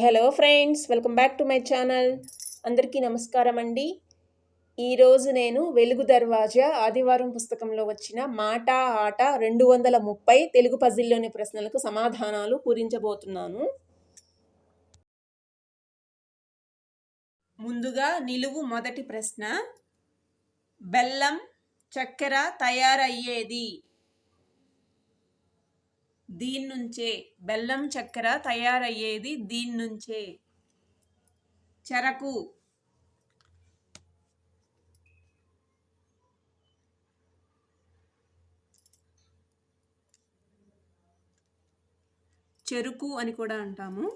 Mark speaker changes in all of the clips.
Speaker 1: Hello friends welcome back to my channel అందరికీ నమస్కారం అండి. ఈరోజు నేను వెలుగు దర్వాజా ఆదివారం పుస్తకంలో వచ్చిన మాట ఆట రెండు వందల ముప్పై తెలుగు పజిల్లోని ప్రశ్నలకు సమాధానాలు పూరించబోతున్నాను. ముందుగా నిలువు మొదటి ప్రశ్న. బెల్లం చక్కెర తయారయ్యేది. దీని నుంచే బెల్లం చక్కెర తయారయ్యేది దీని నుంచే చెరకు. చెరుకు అని కూడా అంటాము.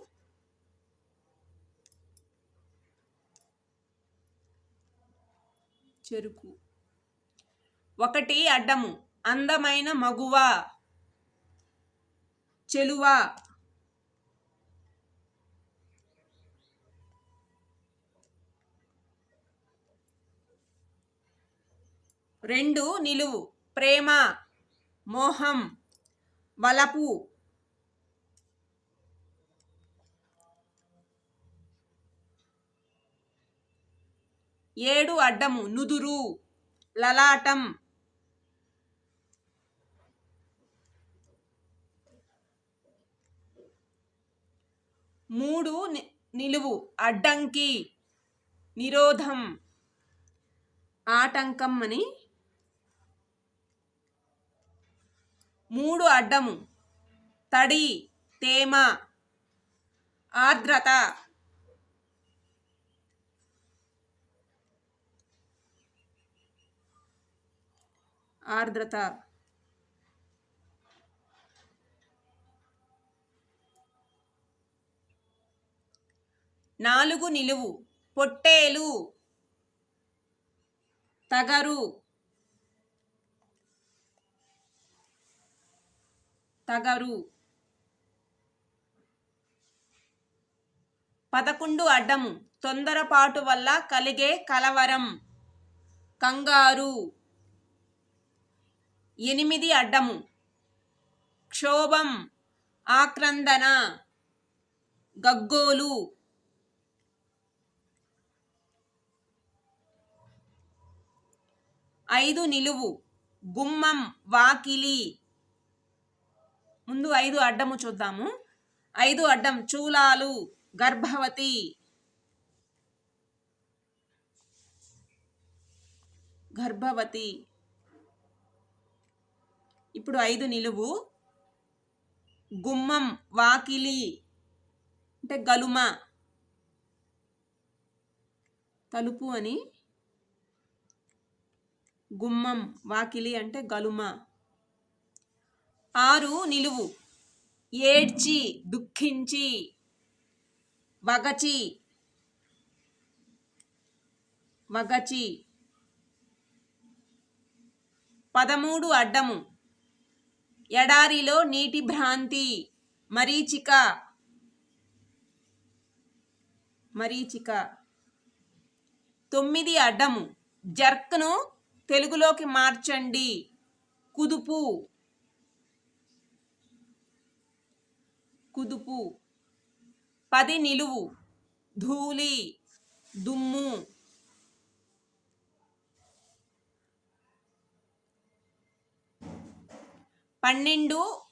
Speaker 1: చెరుకు. ఒకటి అడ్డము. అందమైన మగువ. చెలువ. రెండు నిలువు. ప్రేమ మోహం వలపు. ఏడు అడ్డము నుదురు లలాటం. మూడు ని- నిలువు. అడ్డంకి. నిరోధం. ఆటంకం అని మూడు అడ్డము. తడి తేమ ఆర్ద్రత. ఆర్ద్రత. నాలుగు నిలువు. పొట్టేలు. తగరు. తగరు. పదకొండు అడ్డము. తొందరపాటు వల్ల కలిగే కలవరం. కంగారు. ఎనిమిది అడ్డము. క్షోభం. ఆక్రందన. గగ్గోలు. ఐదు నిలువు గుమ్మం వాకిలి. ముందు ఐదు అడ్డము చూద్దాము. ఐదు అడ్డం చూలాలు గర్భవతి. గర్భవతి. ఇప్పుడు ఐదు నిలువు గుమ్మం వాకిలి. అంటే గలుమ. తలుపు అని గుమ్మం వాకిలి అంటే గలుమ. ఆరు నిలువు. ఏడ్చి దుఃఖించి వగచి. వగచి. పదమూడు అడ్డము. ఎడారిలో నీటి భ్రాంతి. మరీచిక. మరీచిక. తొమ్మిది అడ్డము. జర్క్ను తెలుగులోకి మార్చండి. కుదుపు. కుదుపు. పది నిలువు. ధూళి. దుమ్ము. పన్నెండు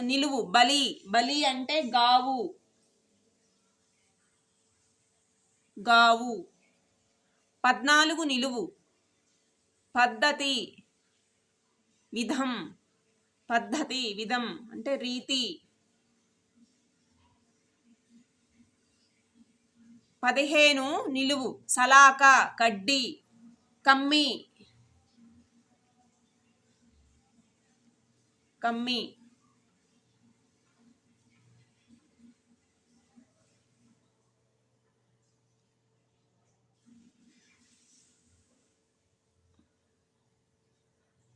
Speaker 1: నిలువు. బలి. బలి అంటే గావు. గావు. పద్నాలుగు నిలువు. పద్ధతి విధం పద్ధతి విధం అంటే రీతి. పదిహేను నిలువు సలాక కడ్డి కమ్మి. కమ్మి.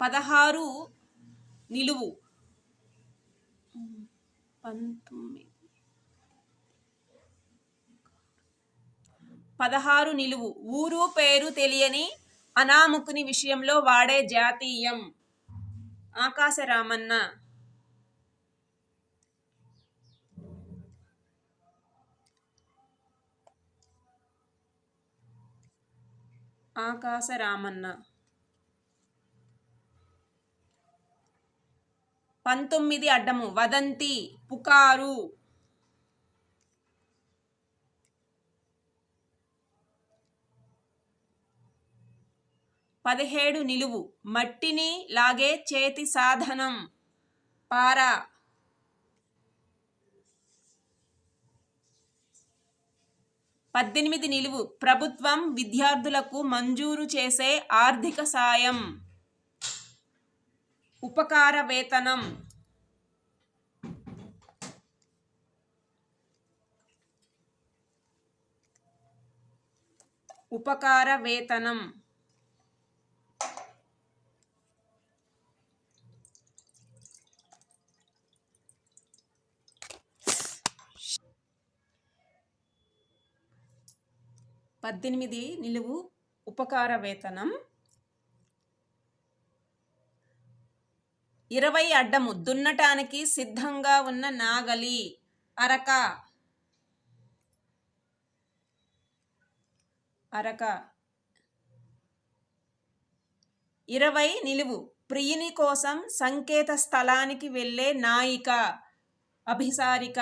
Speaker 1: పదహారు నిలువు. పదహారు నిలువు. ఊరు పేరు తెలియని అనాముకుని విషయంలో వాడే జాతీయం. ఆకాశ రామన్న ఆకాశ రామన్న పంతొమ్మిది అడ్డము. వదంతి పుకారు. పదిహేడు నిలువు. మట్టిని లాగే చేతి సాధనం. పార. పద్దెనిమిది నిలువు. ప్రభుత్వం విద్యార్థులకు మంజూరు చేసే ఆర్థిక సాయం. ఉపకార వేతనం ఉపకార వేతనం పద్దెనిమిది నిలువు ఉపకార వేతనం ఇరవై అడ్డము దున్నటానికి సిద్ధంగా ఉన్న నాగలి అరక. అరక. ఇరవై నిలువు. ప్రియుని కోసం సంకేత స్థలానికి వెళ్ళే నాయిక అభిసారిక.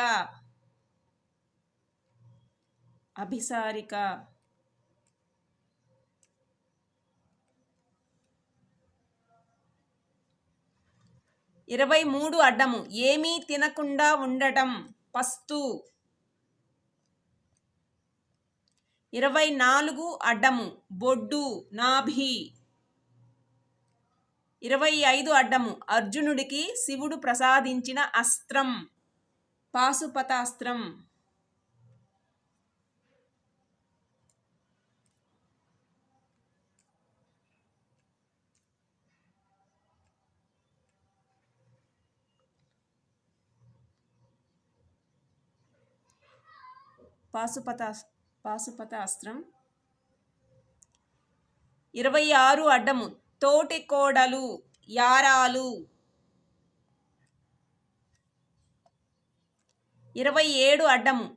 Speaker 1: అభిసారిక. ఇరవై మూడు అడ్డము. ఏమీ తినకుండా ఉండటం పస్తు. ఇరవై నాలుగు అడ్డము. బొడ్డు నాభి. ఇరవై ఐదు అడ్డము. అర్జునుడికి శివుడు ప్రసాదించిన అస్త్రం. పాశుపతాస్త్రం. పాశుపత పాశుపత అస్త్రం ఇరవై ఆరు అడ్డము తోటి కోడలు యారాలు. ఇరవై ఏడు అడ్డము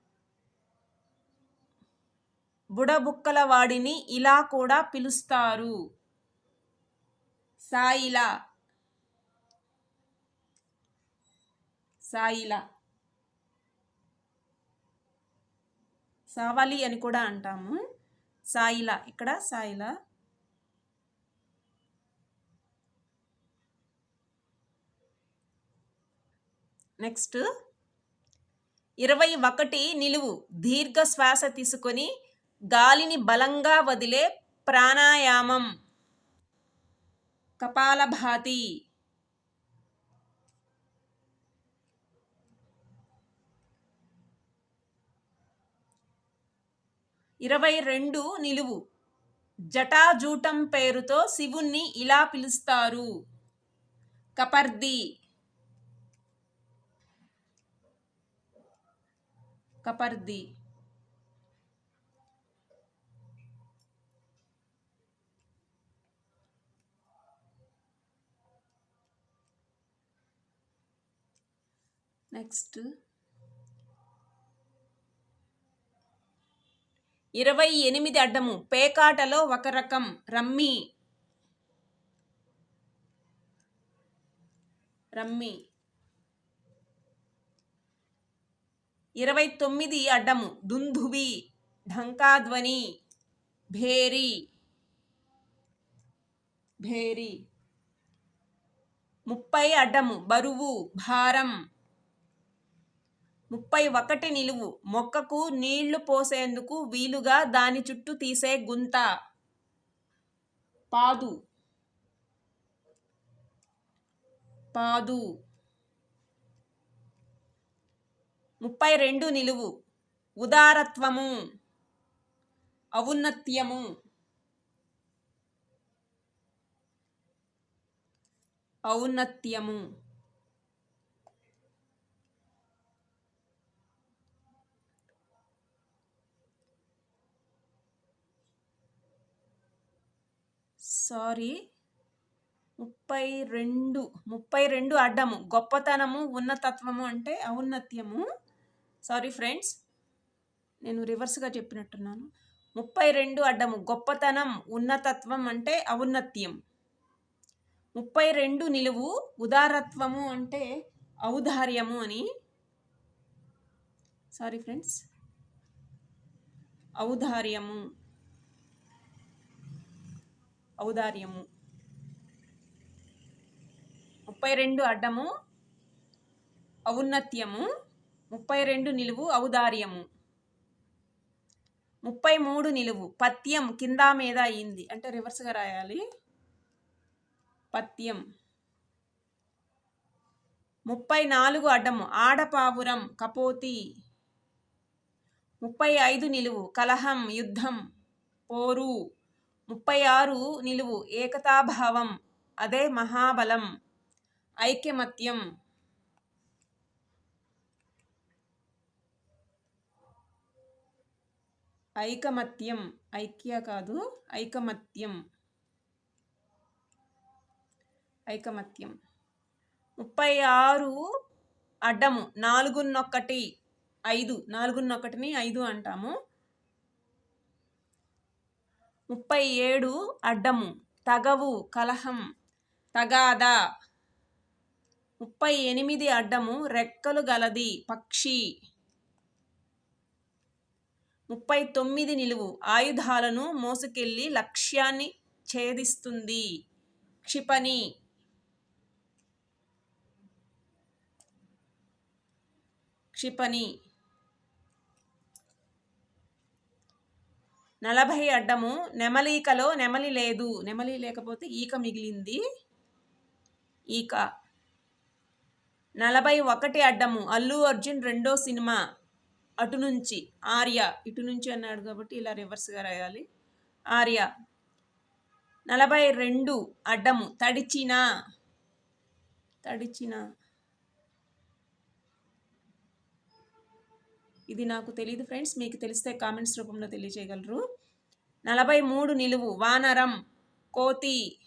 Speaker 1: బుడబుక్కల వాడిని ఇలా కూడా పిలుస్తారు. సాయిలా. సాయిలా. సావాలి అని కూడా అంటాము. సాయిల ఇక్కడ సాయిల. నెక్స్ట్ ఇరవై ఒకటి నిలువు దీర్ఘ శ్వాస తీసుకొని గాలిని బలంగా వదిలే ప్రాణాయామం. కపాలభాతి. ఇరవై రెండు నిలువు. జటాజూటం పేరుతో శివుణ్ణి ఇలా పిలుస్తారు. కపర్ది. కపర్ది. నెక్స్ట్. ఇరవై ఎనిమిది అడ్డము. పేకాటలో ఒక రకం. రమ్మి. రమ్మి. ఇరవై తొమ్మిది అడ్డము. దుందువి ఢంకాధ్వని. భేరి. భేరి. ముప్పై అడ్డము. బరువు. భారం. ముప్పై ఒకటి నిలువు. మొక్కకు నీళ్ళు పోసేందుకు వీలుగా దాని చుట్టూ తీసే గుంత. పాదు. పాదు. ముప్పై రెండు నిలువు. ఉదారత్వము. ఔన్నత్యము. ఔన్నత్యము. సారీ ముప్పై రెండు ముప్పై రెండు అడ్డము. గొప్పతనము ఉన్నతత్వము అంటే ఔన్నత్యము. సారీ ఫ్రెండ్స్ నేను రివర్స్గా చెప్పినట్టున్నాను. ముప్పై రెండు అడ్డము. గొప్పతనం ఉన్నతత్వం అంటే ఔన్నత్యం. ముప్పై రెండు నిలువు ఉదారత్వము అంటే ఔదార్యము అని. సారీ ఫ్రెండ్స్ ఔదార్యము. ఔదార్యము. ముప్పై రెండు అడ్డము ఔన్నత్యము. ముప్పై రెండు నిలువు ఔదార్యము. ముప్పై మూడు నిలువు పత్యం కింద మీద అయింది. అంటే రివర్స్గా రాయాలి. పత్యం. ముప్పై నాలుగు అడ్డము ఆడపావురం కపోతి. ముప్పై ఐదు నిలువు కలహం యుద్ధం పోరు. ముప్పై ఆరు నిలువు ఏకతాభావం అదే మహాబలం ఐక్యమత్యం. ఐకమత్యం ఐక్య కాదు ఐకమత్యం. ఐకమత్యం. ముప్పై ఆరు అడ్డము నాలుగున్నొక్కటి ఐదు. నాలుగున్నొక్కటిని ఐదు అంటాము. ముప్పై ఏడు అడ్డము తగవు కలహం తగాదా. ముప్పై ఎనిమిది అడ్డము రెక్కలు గలది పక్షి. ముప్పై తొమ్మిది నిలువు ఆయుధాలను మోసుకెళ్ళి లక్ష్యాన్ని ఛేదిస్తుంది. క్షిపణి. క్షిపణి. నలభై అడ్డము నెమలికలో నెమలి లేదు. నెమలి లేకపోతే ఈక మిగిలింది. ఈక. నలభై ఒకటి అడ్డము అల్లు అర్జున్ రెండో సినిమా అటు నుంచి. ఆర్య. ఇటు నుంచి అన్నాడు కాబట్టి ఇలా రివర్స్గా రాయాలి. ఆర్య. నలభై రెండు అడ్డము తడిచిన. తడిచిన. ఇది నాకు తెలియదు ఫ్రెండ్స్ మీకు తెలిస్తే కామెంట్స్ రూపంలో తెలియజేయగలరు. నలభై మూడు నిలువు వానరం కోతి.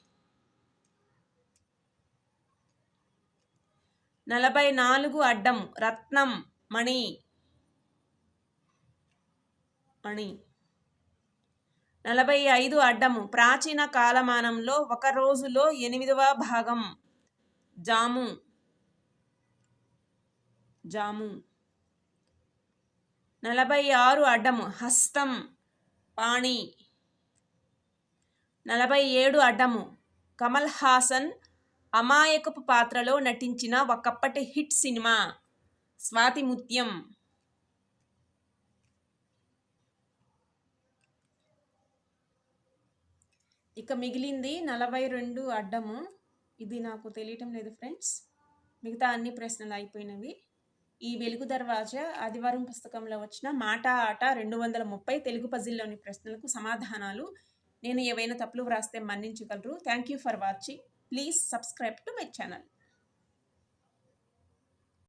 Speaker 1: నలభై నాలుగు అడ్డం రత్నం మణి. మణి. నలభై ఐదు అడ్డము ప్రాచీన కాలమానంలో ఒక రోజులో ఎనిమిదవ భాగం. జాము. జాము. నలభై ఆరు అడ్డము హస్తం పాణి. నలభై ఏడు అడ్డము కమల్ హాసన్ అమాయకపు పాత్రలో నటించిన ఒకప్పటి హిట్ సినిమా స్వాతి ముత్యం. ఇక మిగిలింది నలభై రెండు అడ్డము. ఇది నాకు తెలియటం లేదు ఫ్రెండ్స్. మిగతా అన్ని ప్రశ్నలు అయిపోయినవి. ఈ వెలుగు దర్వాజా ఆదివారం పుస్తకంలో వచ్చిన మాట ఆట రెండు వందల ముప్పై తెలుగు పజిల్లోని ప్రశ్నలకు సమాధానాలు. నేను ఏవైనా తప్పులు వ్రాస్తే మన్నించగలరు. Thank you for watching. Please subscribe to my channel.